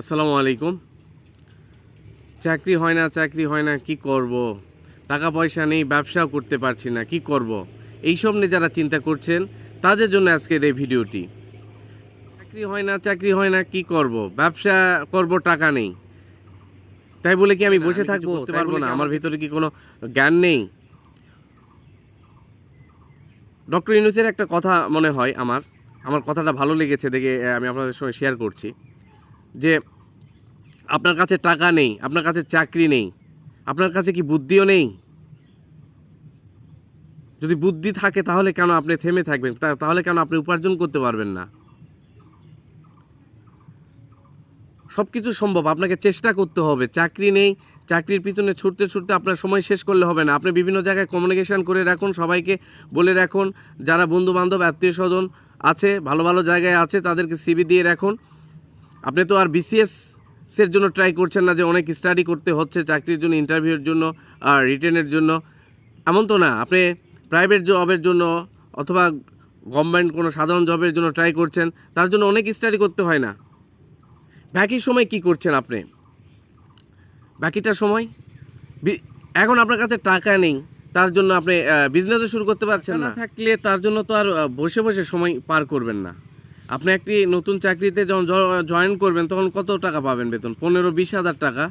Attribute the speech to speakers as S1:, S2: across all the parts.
S1: আসসালামু আলাইকুম। চাকরি হয় না চাকরি হয় না কি করব? টাকা পয়সা নেই ব্যবসাও করতে পারছি না কি করব? এইসব নিয়ে যারা চিন্তা করছেন তাদের জন্য আজকের এই ভিডিওটি। চাকরি হয় না চাকরি হয় না কি করব? ব্যবসা করব টাকা নেই। তাই বলে কি আমি বসে থাকব?
S2: পারব না,
S1: আমার
S2: আমার
S1: ভিতরে কি কোনো জ্ঞান নেই? ডক্টর ইউনুসের একটা কথা মনে হয় আমার। আমার কথাটা ভালো লেগেছে দেখে আমি আপনাদের সঙ্গে শেয়ার করছি। যে আপনার কাছে টাকা নেই, আপনার কাছে চাকরি নেই, আপনার কাছে কি বুদ্ধিও নেই? যদি বুদ্ধি থাকে তাহলে কেন আপনি থেমে থাকবেন? তাহলে কেন আপনি উপার্জন করতে পারবেন না? সব কিছু সম্ভব, আপনাকে চেষ্টা করতে হবে। চাকরি নেই, চাকরির পিছনে ছুটতে ছুটতে আপনার সময় শেষ করলে হবে না। আপনি বিভিন্ন জায়গায় কমিউনিকেশান করে রাখুন, সবাইকে বলে রাখুন। যারা বন্ধু বান্ধব আত্মীয় স্বজন আছে, ভালো ভালো জায়গায় আছে, তাদেরকে সিবি দিয়ে রাখুন। আপনি তো আর বিসিএস এর জন্য ট্রাই করছেন না যে অনেক স্টাডি করতে হচ্ছে চাকরির জন্য ইন্টারভিউর জন্য আর রিটেনের জন্য। এমন তো না আপনি প্রাইভেট জবের জন্য অথবা গভর্নমেন্ট কোনো সাধারণ জবের জন্য ট্রাই করছেন তার জন্য অনেক স্টাডি করতে হয় না। বাকি সময় কি করছেন আপনি? বাকিটা সময়? বি- এখন আপনার কাছে টাকা নেই তার জন্য আপনি বিজনেসও শুরু করতে পারছেন না। থাকলে তার জন্য তো আর বসে বসে সময় পার করবেন না। আপনি একটি নতুন চাকরিতে যখন জয়েন করবেন, তখন কত টাকা পাবেন বেতন? পনেরো বিশ হাজার টাকা।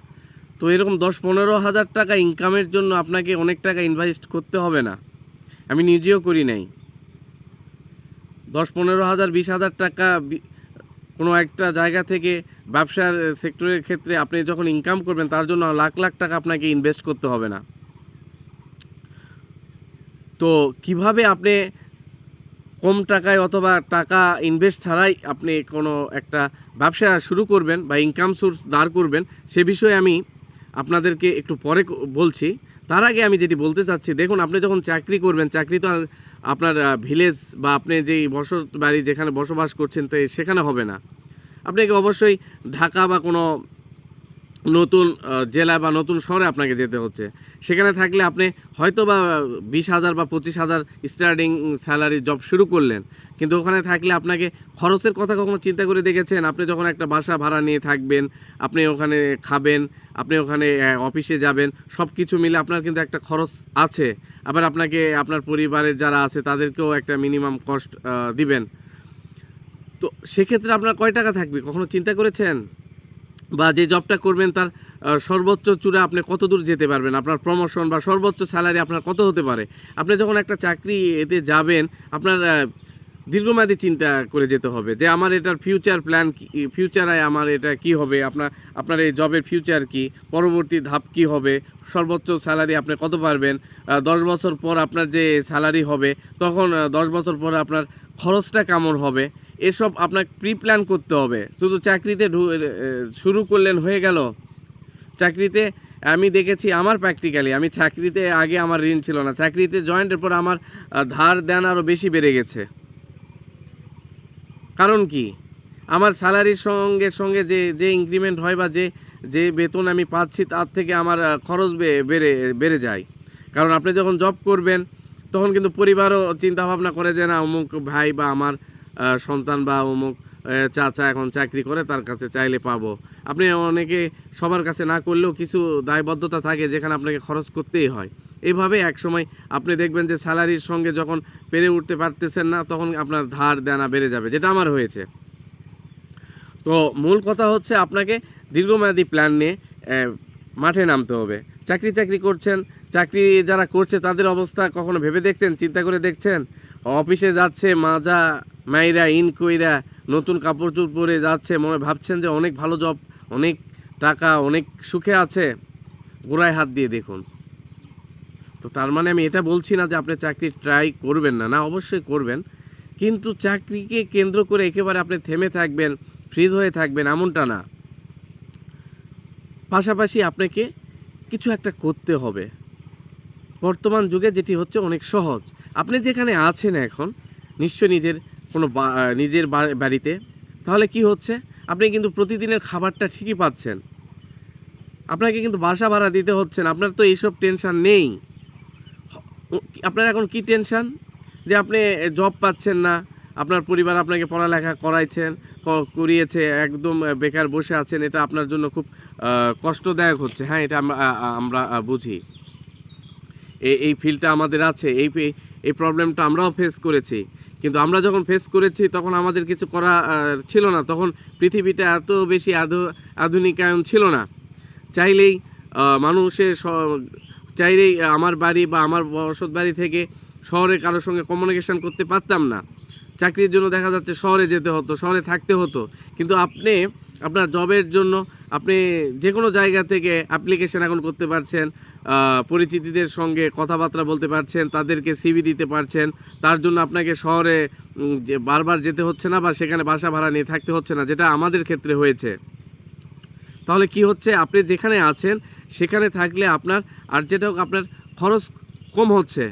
S1: তো এরকম দশ পনেরো হাজার টাকা ইনকামের জন্য আপনাকে অনেক টাকা ইনভেস্ট করতে হবে না। আমি নিজেও করি নাই। দশ পনেরো হাজার, বিশ হাজার টাকা কোনো একটা জায়গা থেকে ব্যবসার সেক্টরের ক্ষেত্রে আপনি যখন ইনকাম করবেন, তার জন্য লাখ লাখ টাকা আপনাকে ইনভেস্ট করতে হবে না। তো কীভাবে আপনি কম টাকায় অথবা টাকা ইনভেস্ট ছাড়াই আপনি কোনো একটা ব্যবসা শুরু করবেন বা ইনকাম সোর্স দাঁড় করবেন, সে বিষয়ে আমি আপনাদেরকে একটু পরে বলছি। তার আগে আমি যেটি বলতে চাচ্ছি, দেখুন, আপনি যখন চাকরি করবেন, চাকরি তো আপনার ভিলেজ বা আপনি যেই বসত বাড়ি যেখানে বসবাস করছেন, তো সেখানে হবে না। আপনাকে অবশ্যই ঢাকা বা কোনো নতুন জেলা বা নতুন শহরে আপনাকে যেতে হচ্ছে। সেখানে থাকলে আপনি হয়তো বা বিশ হাজার বা পঁচিশ হাজার স্টার্টিং স্যালারি জব শুরু করলেন। কিন্তু ওখানে থাকলে আপনাকে খরচের কথা কখনো চিন্তা করে দেখেছেন? আপনি যখন একটা বাসা ভাড়া নিয়ে থাকবেন, আপনি ওখানে খাবেন, আপনি ওখানে অফিসে যাবেন সব কিছু মিলে আপনার কিন্তু একটা খরচ আছে। আবার আপনাকে, আপনার পরিবারের যারা আছে তাদেরকেও একটা মিনিমাম কস্ট দিবেন। তো সেক্ষেত্রে আপনার কয় টাকা থাকবে? কখনো চিন্তা করেছেন? বা যে জবটা করবেন তার সর্বোচ্চ চূড়া আপনি কত দূর যেতে পারবেন? আপনার প্রমোশন বা সর্বোচ্চ স্যালারি আপনার কত হতে পারে? আপনি যখন একটা চাকরি এতে যাবেন, আপনার দীর্ঘমেয়াদী চিন্তা করে যেতে হবে যে আমার এটার ফিউচার প্ল্যান ফিউচারে আমার এটা কি হবে? আপনার আপনার এই জবের ফিউচার কি? পরবর্তী ধাপ কি হবে? সর্বোচ্চ স্যালারি আপনি কত পারবেন? দশ বছর পর আপনার যে স্যালারি হবে, তখন দশ বছর পর আপনার খরচটা কেমন হবে? এসব আপনার প্রি প্ল্যান করতে হবে। শুধু চাকরিতে শুরু করলেন, হয়ে গেল। চাকরিতে আমি দেখেছি আমার প্র্যাকটিক্যালি আমি চাকরিতে আগে আমার ঋণ ছিল না। চাকরিতে জয়েন্টের পর আমার ধার দেন আরও বেশি বেড়ে গেছে। কারণ কি? আমার স্যালারির সঙ্গে সঙ্গে যে যে ইনক্রিমেন্ট হয় বা যে যে বেতন আমি পাচ্ছি, তার থেকে আমার খরচ বেড়ে বেড়ে যায়। কারণ আপনি যখন জব করবেন, তখন কিন্তু পরিবারও চিন্তাভাবনা করে যে না, অমুক ভাই বা আমার সন্তান বা অমুক চাচা এখন চাকরি করে, তার কাছে চাইলে পাবো। আপনি অনেকে সবার কাছে না করলেও কিছু দায়বদ্ধতা থাকে যেখানে আপনাকে খরচ করতেই হয়। এইভাবে একসময় আপনি দেখবেন যে স্যালারির সঙ্গে যখন পেরে উঠতে পারতেছেন না, তখন আপনার ধার দেনা বেড়ে যাবে, যেটা আমার হয়েছে। তো মূল কথা হচ্ছে আপনাকে দীর্ঘমেয়াদী প্ল্যান নিয়ে মাঠে নামতে হবে। চাকরি চাকরি করছেন, চাকরি যারা করছে তাদের অবস্থা কখনো ভেবে দেখছেন, চিন্তা করে দেখছেন? অফিসে যাচ্ছে, মাজা মাইরা, ইন কইরা নতুন কাপড় চোপড় পরে যাচ্ছে। মনে ভাবছেন যে অনেক ভালো জব অনেক টাকা, অনেক সুখে আছে। গোড়ায় হাত দিয়ে দেখুন। তো তার মানে আমি এটা বলছি না যে আপনি চাকরি ট্রাই করবেন না। না, অবশ্যই করবেন। কিন্তু চাকরিকে কেন্দ্র করে একেবারে আপনি থেমে থাকবেন ফ্রিজ হয়ে থাকবেন এমনটা না। পাশাপাশি আপনাকে কিছু একটা করতে হবে। বর্তমান যুগে যেটি হচ্ছে অনেক সহজ। আপনি যেখানে আছেন এখন নিশ্চয় নিজের কোনো নিজের বাড়িতে, তাহলে কি হচ্ছে? আপনি কিন্তু প্রতিদিনের খাবারটা ঠিকই পাচ্ছেন। আপনাকে কিন্তু বাসা ভাড়া দিতে হচ্ছে না। আপনার তো এইসব টেনশান নেই। আপনার এখন কি টেনশন যে আপনি জব পাচ্ছেন না, আপনার পরিবার আপনাকে পড়ালেখা করাইছেন করিয়েছে, একদম বেকার বসে আছেন, এটা আপনার জন্য খুব কষ্টদায়ক হচ্ছে। হ্যাঁ এটা আমরা বুঝি। এই এই আমাদের আছে, এই এই প্রবলেমটা আমরাও ফেস করেছি। কিন্তু আমরা যখন ফেস করেছি, তখন আমাদের কিছু করা ছিল না। তখন পৃথিবীটা এত বেশি আধু- আধুনিকায়ন ছিল না। চাইলেই মানুষের চাইলেই আমার বাড়ি বা আমার বসত বাড়ি থেকে শহরে কারোর সঙ্গে কমিউনিকেশন করতে পারতাম না। চাকরির জন্য দেখা যাচ্ছে শহরে যেতে হতো, শহরে থাকতে হতো। কিন্তু আপনি আপনার জবের জন্য আপনি যে কোনো জায়গা থেকে অ্যাপ্লিকেশন এখন করতে পারছেন পরিচিতিদের সঙ্গে কথাবার্তা বলতে পারছেন, তাদেরকে সিভি দিতে পারছেন, তার জন্য আপনাকে শহরে যে বারবার যেতে হচ্ছে না বা সেখানে বাসা ভাড়া নিয়ে থাকতে হচ্ছে না, যেটা আমাদের ক্ষেত্রে হয়েছে। তাহলে কি হচ্ছে? আপনি যেখানে আছেন, সেখানে থাকলে আপনার, আর যেটা হোক আপনার খরচ কম হচ্ছে।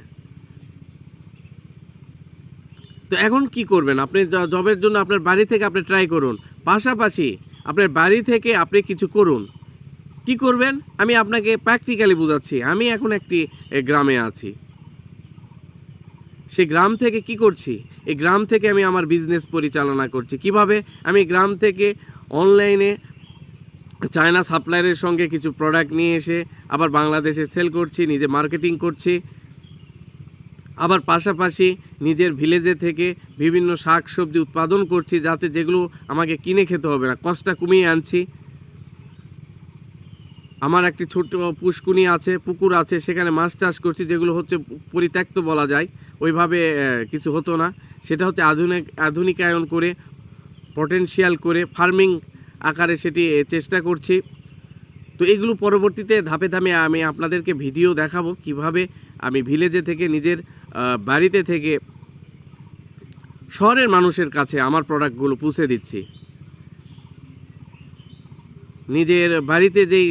S1: তো এখন কি করবেন? আপনি জবের জন্য আপনার বাড়ি থেকে আপনি ট্রাই করুন। পাশাপাশি আপনার বাড়ি থেকে আপনি কিছু করুন। কি করবেন? আমি আপনাকে প্র্যাকটিক্যালি বোঝাচ্ছি। আমি এখন একটি গ্রামে আছি। সেই গ্রাম থেকে কি করছি? এই গ্রাম থেকে আমি আমার বিজনেস পরিচালনা করছি। কীভাবে? আমি গ্রাম থেকে অনলাইনে চায়না সাপ্লায়ারের সঙ্গে কিছু প্রোডাক্ট নিয়ে এসে আবার বাংলাদেশে সেল করছি, নিজে মার্কেটিং করছি। আবার পাশাপাশি নিজের ভিলেজে থেকে বিভিন্ন শাক সবজি উৎপাদন করছি যাতে যেগুলো আমাকে কিনে খেতে হবে না। কষ্টটা কমিয়ে আনছি। আমার একটি ছোট্ট পুষ্কুনি আছে, পুকুর আছে, সেখানে মাছ চাষ করছি, যেগুলো হচ্ছে পরিত্যক্ত বলা যায়। ওইভাবে কিছু হতো না। সেটা হচ্ছে আধুনিক, আধুনিকায়ন করে পটেনশিয়াল করে ফার্মিং আকারে সেটি চেষ্টা করছি। তো এগুলো পরবর্তীতে ধাপে ধাপে আমি আপনাদেরকে ভিডিও দেখাবো কীভাবে আমি ভিলেজে থেকে নিজের বাড়িতে থেকে শহরের মানুষের কাছে আমার প্রোডাক্টগুলো পৌঁছে দিচ্ছি। নিজের বাড়িতে যেই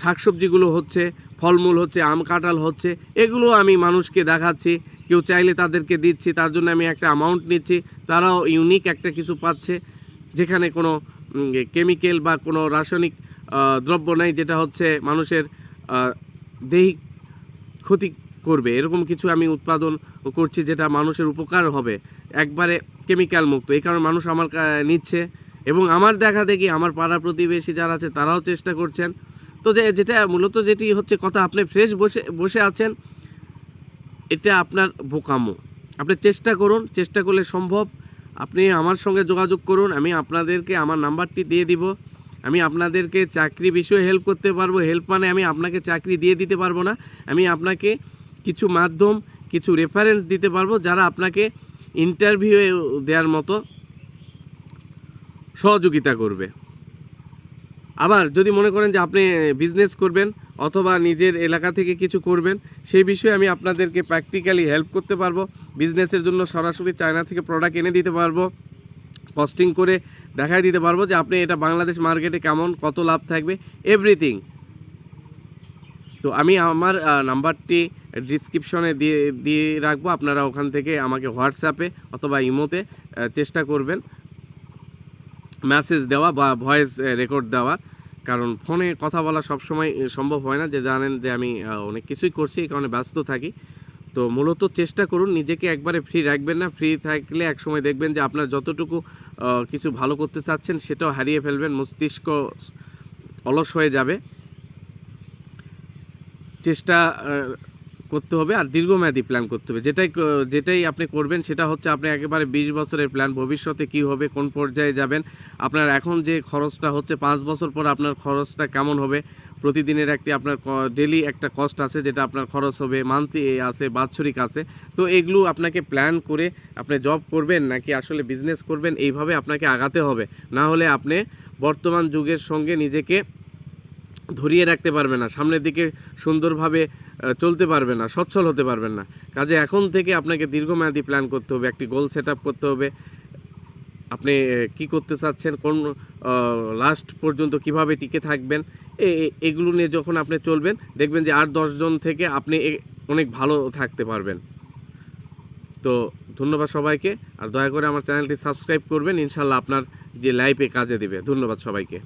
S1: শাকসবজিগুলো হচ্ছে, ফলমূল হচ্ছে, আম, কাঁঠাল হচ্ছে, এগুলো আমি মানুষকে দেখাচ্ছি। কেউ চাইলে তাদেরকে দিচ্ছি, তার জন্য আমি একটা অ্যামাউন্ট নিচ্ছি। তারাও ইউনিক একটা কিছু পাচ্ছে, যেখানে কোনো কেমিক্যাল বা কোনো রাসায়নিক দ্রব্য নাই, যেটা হচ্ছে মানুষের দেহিক ক্ষতি করবে। এরকম কিছু আমি উৎপাদন করছি যেটা মানুষের উপকার হবে। একবারে কেমিক্যাল মুক্ত। এই কারণে মানুষ আমার নিচ্ছে। এবং আমার দেখা দেখি আমার পাড়া প্রতিবেশী যারা আছে, তারাও চেষ্টা করছেন। তো যে যেটা মূলত যেটি হচ্ছে কথা, আপনি ফ্রেশ বসে বসে আছেন, এটা আপনার বোকামো। আপনি চেষ্টা করুন, চেষ্টা করলে সম্ভব। আপনি আমার সঙ্গে যোগাযোগ করুন, আমি আপনাদেরকে আমার নাম্বারটি দিয়ে দিব। আমি আপনাদেরকে চাকরি বিষয়ে হেল্প করতে পারব। হেল্প মানে আমি আপনাকে চাকরি দিয়ে দিতে পারব না। আমি আপনাকে কিছু মাধ্যম, কিছু রেফারেন্স দিতে পারব যারা আপনাকে ইন্টারভিউ দেওয়ার মতো সহযোগিতা করবে। আবার যদি মনে করেন যে আপনি বিজনেস করবেন অথবা নিজের এলাকা থেকে কিছু করবেন, সেই বিষয়ে আমি আপনাদেরকে প্র্যাকটিক্যালি হেল্প করতে পারব। বিজনেসের জন্য সরাসরি চায়না থেকে প্রোডাক্ট এনে দিতে পারব। কস্টিং করে দেখাই দিতে পারব যে আপনি এটা বাংলাদেশ মার্কেটে কেমন, কত লাভ থাকবে এভরিথিং তো আমি আমার নাম্বারটি ডিসক্রিপশনে দিয়ে দিয়ে রাখব। আপনারা ওখান থেকে আমাকে হোয়াটসঅ্যাপে অথবা ইমোতে চেষ্টা করবেন মেসেজ দেওয়া বা ভয়েস রেকর্ড দেওয়া। কারণ ফোনে কথা বলা সবসময় আহ, সম্ভব হয় না যে জানেন যে আমি অনেক কিছুই করছি এই কারণে ব্যস্ত থাকি। তো মূলত চেষ্টা করুন নিজেকে একবারে ফ্রি রাখবেন না। ফ্রি থাকলে একসময় দেখবেন যে আপনার যতটুকু কিছু ভালো করতে চাচ্ছেন সেটাও হারিয়ে ফেলবেন মস্তিষ্ক অলস হয়ে যাবে। চেষ্টা করতে হবে আর দীর্ঘমেয়াদী প্ল্যান করতে হবে। যেটাই যেটাই আপনি করবেন, সেটা হচ্ছে আপনি একেবারে বিশ বছরের প্ল্যান ভবিষ্যতে কি হবে, কোন পর্যায়ে যাবেন, আপনার এখন যে খরচটা হচ্ছে পাঁচ বছর পর আপনার খরচটা কেমন হবে, প্রতিদিনের একটি আপনার ডেলি একটা কস্ট আছে যেটা আপনার খরচ হবে মান্থলি আছে, বাৎসরিক আছে। তো এগুলো আপনাকে প্ল্যান করে আপনি জব করবেন নাকি আসলে বিজনেস করবেন, এইভাবে আপনাকে আগাতে হবে। না হলে আপনি বর্তমান যুগের সঙ্গে নিজেকে ধরিয়ে রাখতে পারবে না, সামনের দিকে সুন্দরভাবে চলতে পারবে না, সচ্ছল হতে পারবেন না। কাজে এখন থেকে আপনাকে দীর্ঘমেয়াদী প্ল্যান করতে হবে, একটি গোল সেট করতে হবে। আপনি কি করতে চাচ্ছেন, কোন লাস্ট পর্যন্ত কীভাবে টিকে থাকবেন এগুলো নিয়ে যখন আপনি চলবেন, দেখবেন যে আট দশজন থেকে আপনি অনেক ভালো থাকতে পারবেন। তো ধন্যবাদ সবাইকে, আর দয়া করে আমার চ্যানেলটি সাবস্ক্রাইব করবেন, ইনশাল্লাহ আপনার যে লাইফে কাজে দেবে। ধন্যবাদ সবাইকে।